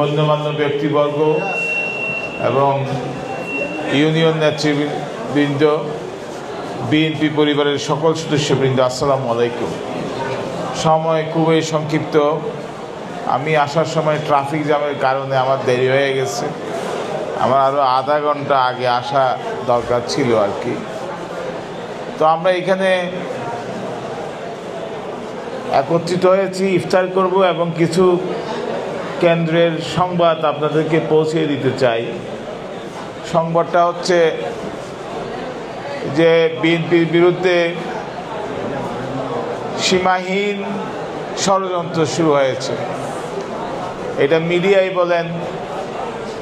গণ্যমান্য ব্যক্তিবর্গ এবং ইউনিয়ন নেতৃবৃন্দ, বিএনপি পরিবারের সকল সদস্যবৃন্দ, আসসালামু আলাইকুম। সময় খুবই সংক্ষিপ্ত। আমি আসার সময় ট্রাফিক জ্যামের কারণে আমার দেরি হয়ে গেছে। আমার আরও আধা ঘণ্টা আগে আসা দরকার ছিল আর কি। তো আমরা এখানে একত্রিত হয়েছি, ইফতার করব এবং কিছু কেন্দ্রের সংবাদ আপনাদেরকে পৌঁছে দিতে চাই। সংবাদটা হচ্ছে যে বিএনপির বিরুদ্ধে সীমাহীন ষড়যন্ত্র শুরু হয়েছে। এটা মিডিয়ায় বলেন,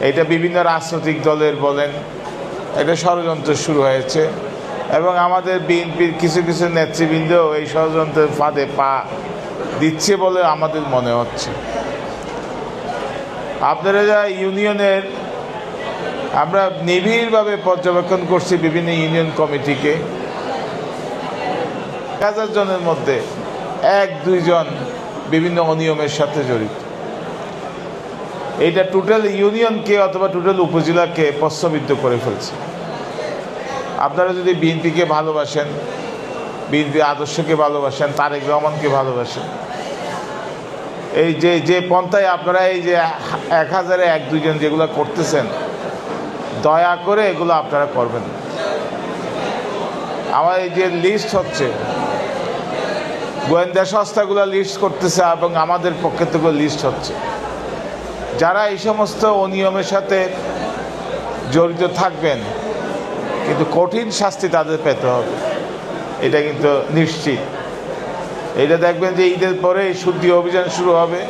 এটা বিভিন্ন রাজনৈতিক দলের বলেন, এটা ষড়যন্ত্র শুরু হয়েছে এবং আমাদের বিএনপির কিছু কিছু নেতৃবৃন্দ এই ষড়যন্ত্রের ফাঁদে পা দিচ্ছে বলে আমাদের মনে হচ্ছে। আপনারা যা ইউনিয়নের, আমরা নিবিড়ভাবে পর্যবেক্ষণ করছি বিভিন্ন ইউনিয়ন কমিটিকে। হাজার জনের মধ্যে এক, দুইজন বিভিন্ন অনিয়মের সাথে জড়িত। এটা টোটাল ইউনিয়নকে অথবা টোটাল উপজেলাকে প্রশ্নবিদ্ধ করে ফেলছে। আপনারা যদি বিএনপিকে ভালোবাসেন, বিএনপি আদর্শকে ভালোবাসেন, তারেক রহমানকে ভালোবাসেন এই যে যে পন্থায় আপনারা এই যে এক হাজারে এক দুজন যেগুলো করতেছেন, দয়া করে এগুলো আপনারা করবেন আমার এই যে লিস্ট হচ্ছে, গোয়েন্দা সংস্থাগুলো লিস্ট করতেছে এবং আমাদের পক্ষে থেকে লিস্ট হচ্ছে। যারা এই সমস্ত অনিয়মের সাথে জড়িত থাকবেন, কিন্তু কঠিন শাস্তি তাদের পেতে হবে। এটা কিন্তু নিশ্চিত। এটা দেখবেন যে ঈদের পরে শুদ্ধি অভিযান শুরু হবে।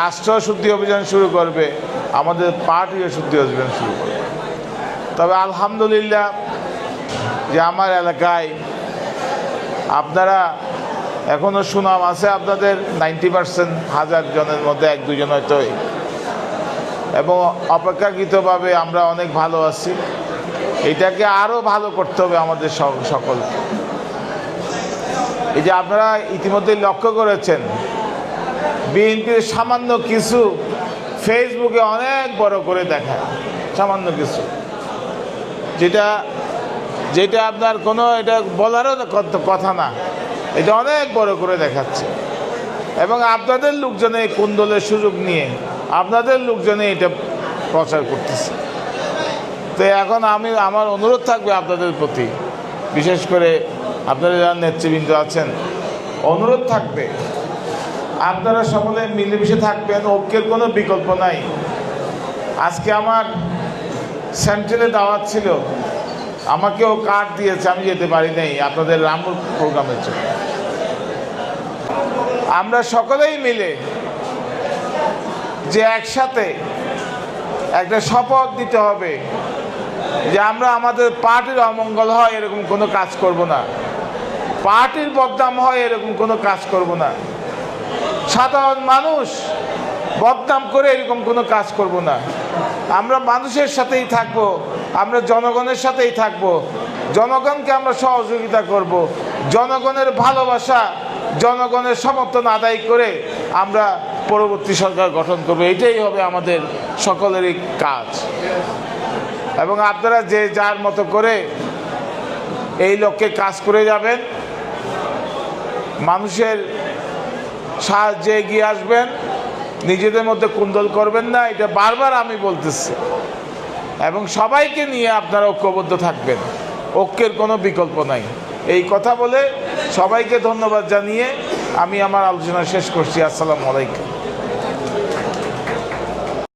রাষ্ট্র শুদ্ধি অভিযান শুরু করবে, আমাদের পার্টিও শুদ্ধি অভিযান শুরু করবে। তবে আলহামদুলিল্লাহ যে আমার এলাকায় আপনারা এখনও সুনাম আছে আপনাদের নাইনটি পার্সেন্ট হাজার জনের মধ্যে এক দুজন হয়তো এবং অপেক্ষাকৃতভাবে আমরা অনেক ভালো আছি। এটাকে আরও ভালো করতে হবে আমাদের সকলকে। এই যে আপনারা ইতিমধ্যে লক্ষ্য করেছেন, বিএনপির সামান্য কিছু ফেসবুকে অনেক বড় করে দেখায় সামান্য কিছু। যেটা যেটা আপনার কোনো, এটা বলারও কথা না, এটা অনেক বড় করে দেখাচ্ছে। এবং আপনাদের লোকজনে এই কুন্দলের সুযোগ নিয়ে, আপনাদের লোকজনে এটা প্রচার করতেছে। তো এখন আমি, আমার অনুরোধ থাকবে আপনাদের প্রতি, বিশেষ করে আপনারা যারা নেতৃবৃন্দ আছেন, অনুরোধ থাকবে। আপনারা সকলে মিলেমিশে থাকবেন, ঐক্যের কোনো বিকল্প নাই। আজকে আমার সেন্ট্রালে দাওয়াত ছিল, আমাকেও কার্ড দিয়েছে, আমি যেতে পারি নাই আপনাদের রামুর প্রোগ্রামের জন্য। আমরা সকলেই মিলে যে একসাথে একটা শপথ দিতে হবে যে আমরা আমাদের পার্টির অমঙ্গল হয়, এরকম কোনো কাজ করব না। পার্টির বদনাম হয়, এরকম কোনো কাজ করব না। সাধারণ মানুষ বদনাম করে এরকম কোনো কাজ করব না। আমরা মানুষের সাথেই থাকব, আমরা জনগণের সাথেই থাকব। জনগণকে আমরা সহযোগিতা করব। জনগণের ভালোবাসা, জনগণের সমর্থন আদায় করে আমরা পরবর্তী সরকার গঠন করব। এটাই হবে আমাদের সকলেরই কাজ। এবং আপনারা যে যার মতো করে এই লক্ষ্যে কাজ করে যাবেন। মানুষের সাহায্যে এগিয়ে আসবেন, নিজেদের মধ্যে কুন্দল করবেন না, এটা বারবার আমি বলতেছি। এবং সবাইকে নিয়ে আপনারা ঐক্যবদ্ধ থাকবেন, ঐক্যের কোনো বিকল্প নাই। এই কথা বলে সবাইকে ধন্যবাদ জানিয়ে আমি আমার আলোচনা শেষ করছি। আসসালামু আলাইকুম।